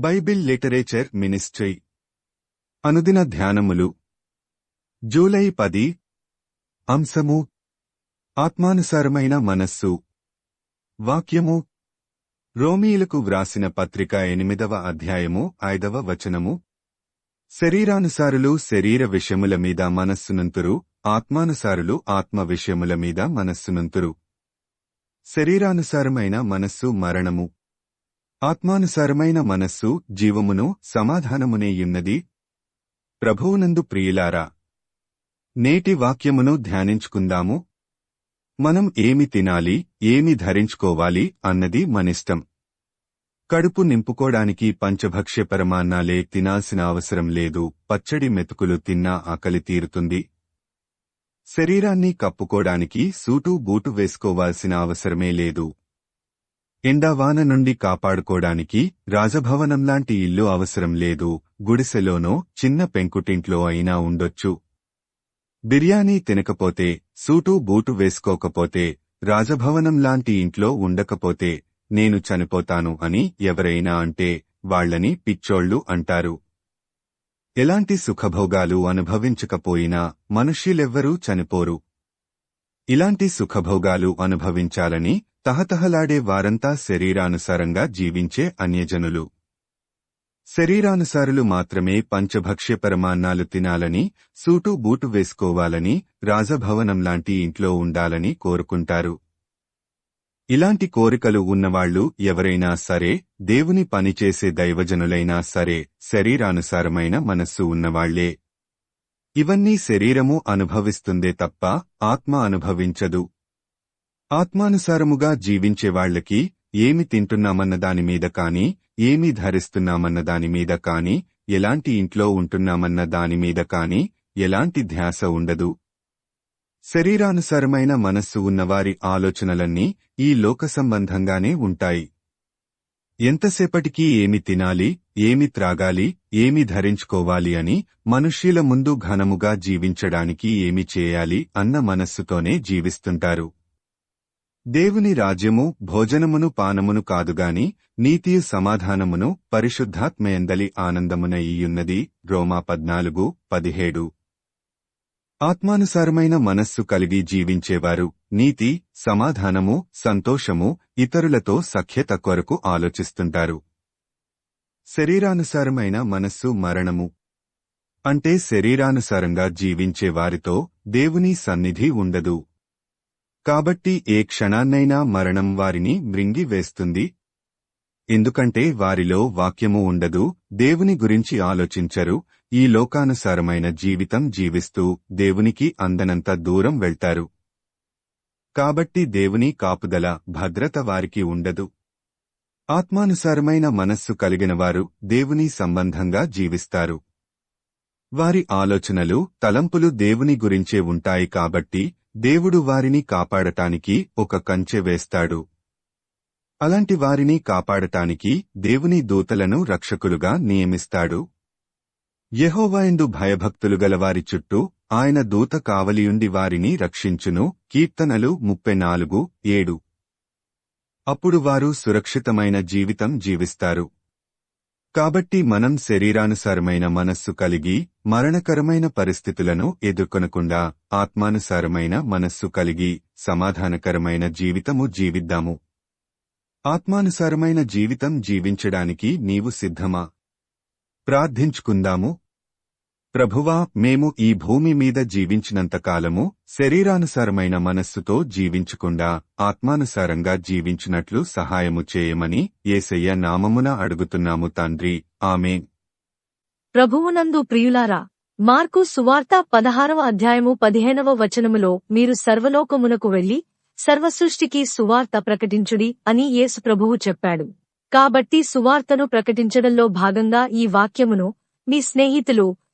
Bible literature ministry. అనుదిన ధ్యానములు. July పది. అంశము. ఆత్మానుసారమైన మనస్సు. వాక్యము. రోమీయులకు వ్రాసిన పత్రిక ఎనిమిదవ అధ్యాయము ఐదవ వచనము. శరీరానుసారులు శరీర విషయముల మీద మనస్సునంతురు ఆత్మానుసారులు ఆత్మ విషయముల మీద మనస్సునంతురు. శరీరానుసారమైన మనస్సు మరణము. ఆత్మానుసారమైన మనస్సు జీవమును సమాధానమునేయున్నది ప్రభువునందు ప్రియులారా నేటి వాక్యమును ధ్యానించుకుందాము. మనం ఏమి తినాలి ఏమి ధరించుకోవాలి అన్నది మనిష్టం. కడుపు నింపుకోడానికి పంచభక్ష్య పరమాన్నాలే తినాల్సిన అవసరం లేదు పచ్చడి మెతుకులు తిన్నా ఆకలి తీరుతుంది. శరీరాన్ని కప్పుకోడానికి సూటు బూటు వేసుకోవాల్సిన అవసరమే లేదు ఎండావాన నుండి కాపాడుకోడానికి రాజభవనంలాంటి ఇల్లు అవసరం లేదు. గుడిసెలోనో చిన్న పెంకుటింట్లో అయినా ఉండొచ్చు. బిర్యానీ తినకపోతే సూటు బూటు వేసుకోకపోతే రాజభవనం లాంటి ఇంట్లో ఉండకపోతే నేను చనిపోతాను అని ఎవరైనా అంటే వాళ్ళని పిచ్చోళ్ళు అంటారు. ఎలాంటి సుఖభోగాలు అనుభవించకపోయినా మనుష్యులెవ్వరూ చనిపోరు. ఇలాంటి సుఖభోగాలు అనుభవించాలని తహతహలాడే వారంతా శరీరానుసారంగా జీవించే అన్యజనులు. శరీరానుసారులు మాత్రమే పంచభక్ష్య పరమాన్నాలు తినాలని సూటు బూటు వేసుకోవాలని రాజభవనంలాంటి ఇంట్లో ఉండాలని కోరుకుంటారు. ఇలాంటి కోరికలు ఉన్నవాళ్ళు ఎవరైనా సరే దేవుని పనిచేసే దైవజనులైనా సరే శరీరానుసారమైన మనస్సు ఉన్నవాళ్ళే. ఇవన్నీ శరీరము అనుభవిస్తుందే తప్ప ఆత్మ అనుభవించదు. ఆత్మానుసారముగా జీవించేవాళ్ళకి ఏమి తింటున్నామన్న దానిమీద కాని ఏమి ధరిస్తున్నామన్న దానిమీద కాని ఎలాంటి ఇంట్లో ఉంటున్నామన్న దానిమీద కాని ఎలాంటి ధ్యాస ఉండదు. శరీరానుసారమైన మనస్సు ఉన్నవారి ఆలోచనలన్నీ ఈ లోక సంబంధంగానే ఉంటాయి. ఎంతసేపటికి ఏమి తినాలి ఏమి త్రాగాలి ఏమి ధరించుకోవాలి అని మనుష్యుల ముందు ఘనముగా జీవించడానికి ఏమి చేయాలి అన్న మనస్సుతోనే జీవిస్తుంటారు. దేవుని రాజ్యము భోజనమును పానమును కాదుగాని నీతియు సమాధానమును పరిశుద్ధాత్మయందలి ఆనందమునయ్యున్నది రోమా పద్నాలుగు పదిహేడు. ఆత్మానుసారమైన మనస్సు కలిగి జీవించేవారు నీతి సమాధానము సంతోషము ఇతరులతో సఖ్యత కొరకు ఆలోచిస్తుంటారు. శరీరానుసారమైన మనస్సు మరణము. అంటే శరీరానుసారంగా జీవించే వారితో దేవుని సన్నిధి ఉండదు. కాబట్టి ఏ క్షణాన్నైనా మరణం వారిని మృంగివేస్తుంది ఎందుకంటే వారిలో వాక్యము ఉండదు దేవుని గురించి ఆలోచించరు. ఈ లోకానుసారమైన జీవితం జీవిస్తూ దేవునికి అందనంత దూరం వెళ్తారు. కాబట్టి దేవుని కాపుదల భద్రత వారికి ఉండదు. ఆత్మానుసారమైన మనస్సు కలిగిన వారు దేవుని సంబంధంగా జీవిస్తారు. వారి ఆలోచనలు తలంపులు దేవుని గురించే ఉంటాయి కాబట్టి దేవుడు వారిని కాపాడటానికి ఒక కంచె వేస్తాడు. అలాంటి వారిని కాపాడటానికి దేవుని దూతలను రక్షకులుగా నియమిస్తాడు. యెహోవాయందు భయభక్తులు గలవారి చుట్టూ ఆయన దూత కావలియుండి వారిని రక్షించును. కీర్తనలు ముప్పై నాలుగు ఏడు. అప్పుడు వారు సురక్షితమైన జీవితం జీవిస్తారు. కాబట్టి మనం శరీరానుసారమైన మనస్సు కలిగి మరణకరమైన పరిస్థితులను ఎదుర్కొనకుండా ఆత్మానుసారమైన మనస్సు కలిగి సమాధానకరమైన జీవితము జీవిద్దాము. ఆత్మానుసారమైన జీవితం జీవించడానికి నీవు సిద్ధమా? ప్రార్థించుకుందాము. ప్రభువా మేము ఈ భూమి మీద జీవించినంతకాలము శరీరానుసారమైన మనస్సుతో జీవించకుండా ఆత్మానుసారంగా జీవించినట్లు సహాయము చేయమని ఏసయ్య నామమున అడుగుతున్నాము తండ్రి. ఆమె ప్రభువునందు ప్రియులారా మార్కు సువార్త పదహారవ అధ్యాయము పదిహేనవ వచనములో మీరు సర్వలోకమునకు వెళ్ళి సర్వసృష్టికి సువార్త ప్రకటించుడి అని యేసు ప్రభువు చెప్పాడు. కాబట్టి సువార్తను ప్రకటించడంలో భాగంగా ఈ వాక్యమును మీ స్నేహితులు